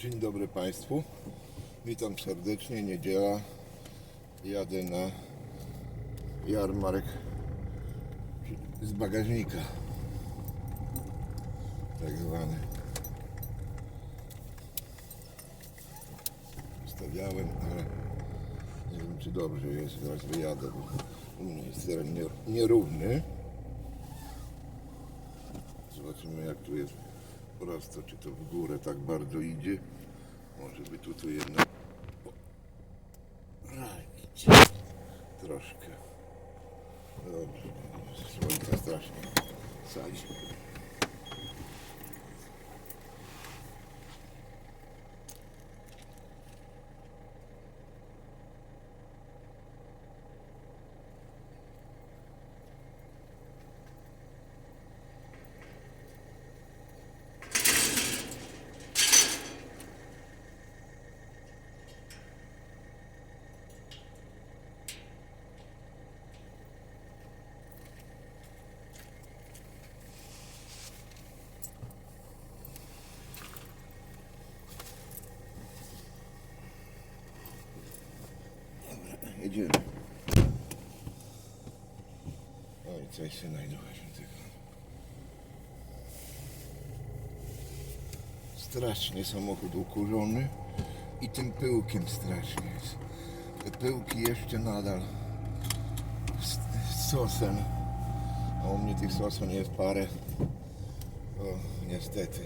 Dzień dobry Państwu. Witam serdecznie. Niedziela. Jadę na jarmark z bagażnika. Tak zwany. Stawiałem, ale nie wiem czy dobrze jest. Zaraz wyjadę, bo u mnie jest teren nie- nierówny. Zobaczymy jak tu jest prosto, czy to w górę tak bardzo idzie. Może by tu, tu jednak poradzić troszkę. Dobrze, słońce strasznie sadzi. Jedziemy. Oj, coś się znajdować tego. Strasznie samochód ukurzony i tym pyłkiem strasznie jest. Te pyłki jeszcze nadal z, z sosem. A u mnie tych sosen jest parę. O, niestety.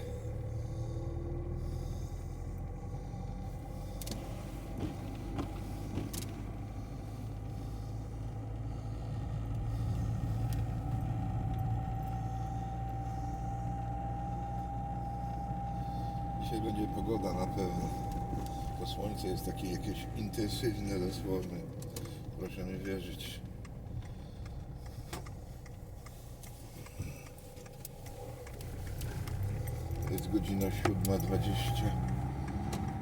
Dzisiaj będzie pogoda na pewno. To słońce jest takie jakieś intensywne dosłownie. Proszę mi wierzyć. Jest godzina 7.20.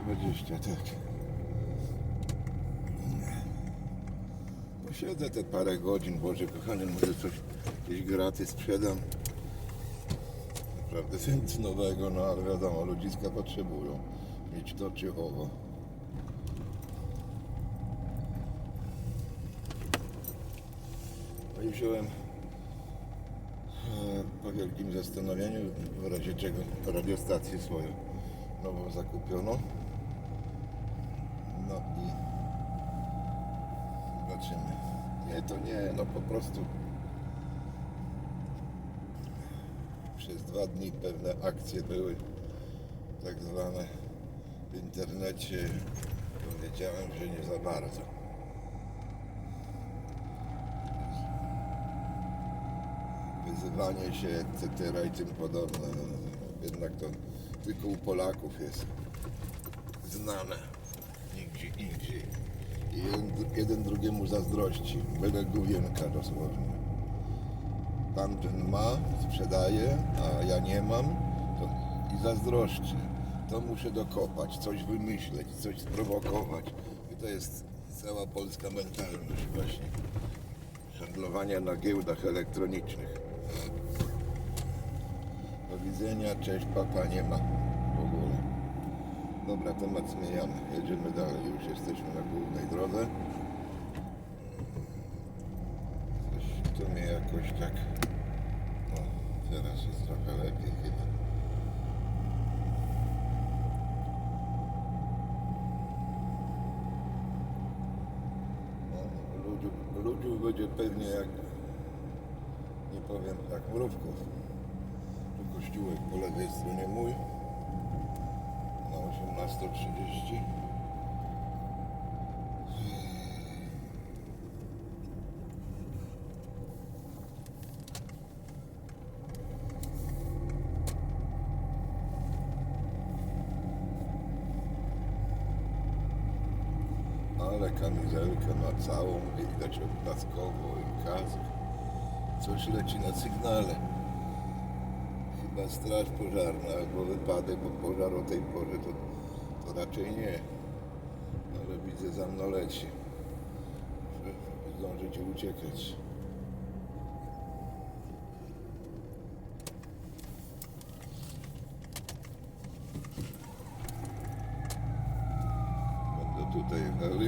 20, tak. Posiedzę te parę godzin, Boże kochany, może coś jakieś graty sprzedam. Naprawdę nic nowego, no ale wiadomo, ludziska potrzebują mieć to czy owo. I wziąłem e, po wielkim zastanowieniu, w razie czego radiostację swoją nową zakupiono. No i zobaczymy. Nie, to nie, no po prostu przez dwa dni pewne akcje były tak zwane w internecie. Powiedziałem, że nie za bardzo. Wyzywanie się, etc. i tym podobne. No, jednak to tylko u Polaków jest znane. Nigdzie indziej. I jeden, jeden drugiemu zazdrości. Byle główienka dosłownie tamten ma, sprzedaje, a ja nie mam to i zazdroszczę. To muszę dokopać, coś wymyśleć, coś sprowokować. I to jest cała polska mentalność właśnie handlowania na giełdach elektronicznych. Do widzenia, cześć, papa nie ma w ogóle. Dobra, temat zmieniamy. Jedziemy dalej, już jesteśmy na głównej drodze. Coś tu mnie jakoś tak... O, teraz jest trochę lepiej chyba. Ludziów będzie pewnie jak... Nie powiem, jak mrówków. Tu kościółek po lewej stronie mój. Na 18.30. Ale kamizelkę ma całą, widać odblaskowo i kask. Coś leci na sygnale. Chyba straż pożarna albo wypadek, bo pożar o tej porze to, to raczej nie. Ale widzę za mną leci. Muszę zdążyć uciekać.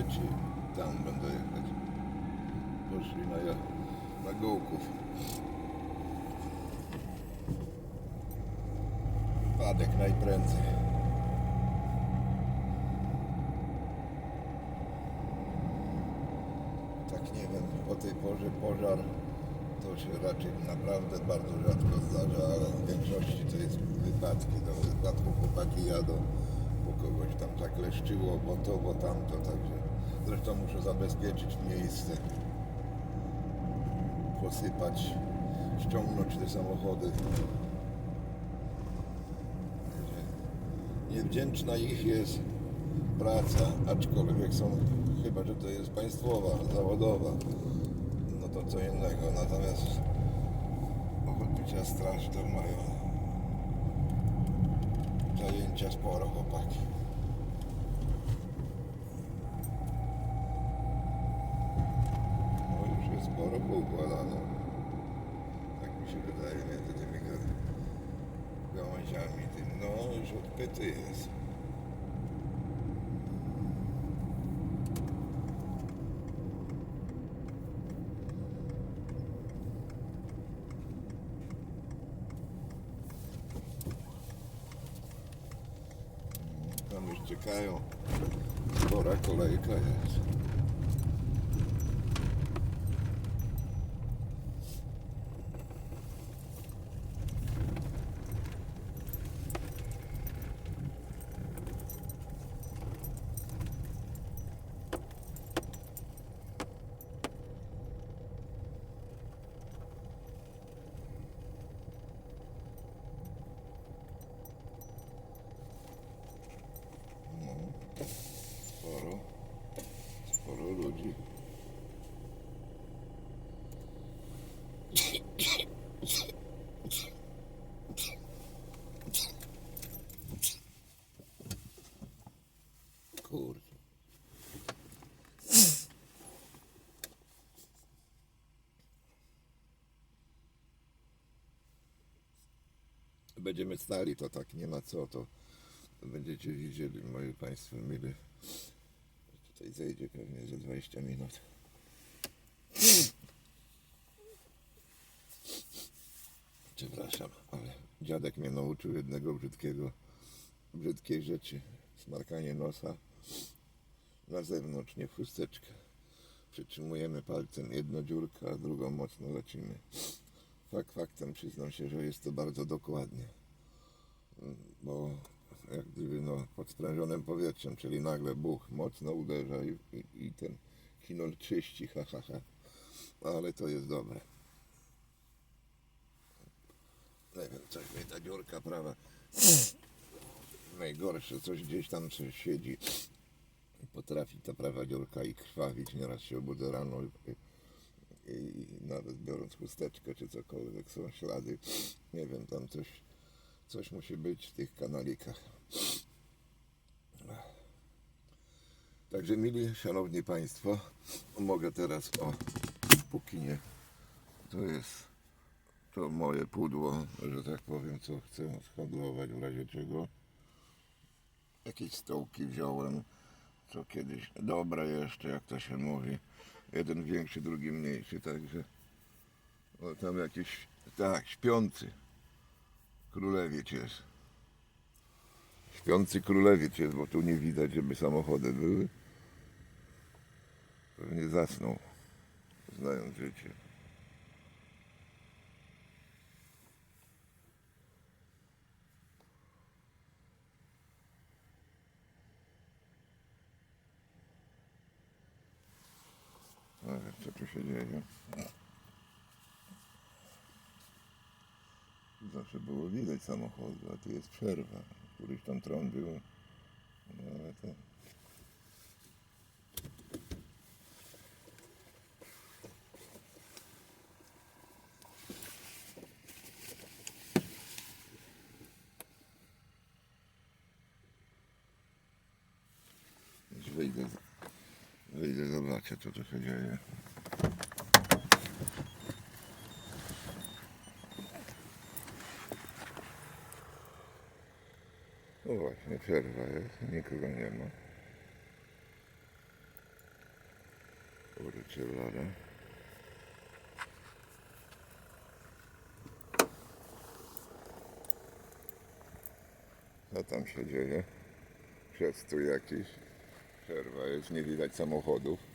czy tam będę jechać. Poszli na, ja- na Gołków. Wypadek najprędzej. Tak nie wiem, o tej porze pożar to się raczej naprawdę bardzo rzadko zdarza, ale w większości to jest wypadki. Do wypadku chłopaki jadą, bo kogoś tam zakleszczyło, bo to, bo tamto, także zresztą muszę zabezpieczyć miejsce, posypać, ściągnąć te samochody. Niewdzięczna ich jest praca, aczkolwiek są, chyba że to jest państwowa, zawodowa, no to co innego. Natomiast ochotnicza straż to mają zajęcia sporo chłopaki. No już jest sporo poukładane. Tak mi się wydaje między tymi ga- gałęziami. Tym. No już odpyty jest. Tam już czekają. Spora kolejka jest. No, sporo, sporo ludzi. Kurde. Będziemy stali, to tak nie ma co, to będziecie widzieli, moi Państwo mili. Tutaj zejdzie pewnie za 20 minut. Przepraszam, ale dziadek mnie nauczył jednego brzydkiego, brzydkiej rzeczy. Smarkanie nosa na zewnątrz, nie w chusteczkę. Przytrzymujemy palcem jedną dziurkę, a drugą mocno lecimy. Fakt faktem przyznam się, że jest to bardzo dokładnie bo jak gdyby no, pod sprężonym powietrzem, czyli nagle buch mocno uderza i, i, i ten kinol czyści, ha, ha, ha. Ale to jest dobre. Nie wiem, coś mi ta dziurka prawa. Najgorsze, coś gdzieś tam coś siedzi. Potrafi ta prawa dziurka i krwawić. Nieraz się obudzę rano i, i, nawet biorąc chusteczkę czy cokolwiek są ślady. Nie wiem, tam coś Coś musi być w tych kanalikach. Także mili, szanowni Państwo, mogę teraz o, póki nie, to jest to moje pudło, że tak powiem, co chcę shandlować w razie czego. Jakieś stołki wziąłem, co kiedyś dobre jeszcze, jak to się mówi. Jeden większy, drugi mniejszy, także o, tam jakiś, tak, śpiący. Królewiec jest. Śpiący królewiec jest, bo tu nie widać, żeby samochody były. Pewnie zasnął, znając życie. Ale co Zawsze było widać samochody, a tu jest przerwa. Któryś tam tron był. No ale to... Już wyjdę, wyjdę, zobaczę co tu się dzieje. No właśnie, przerwa jest, nikogo nie ma. Chevrolet. Co tam się dzieje? Przestój jakiś. Przerwa jest, nie widać samochodów.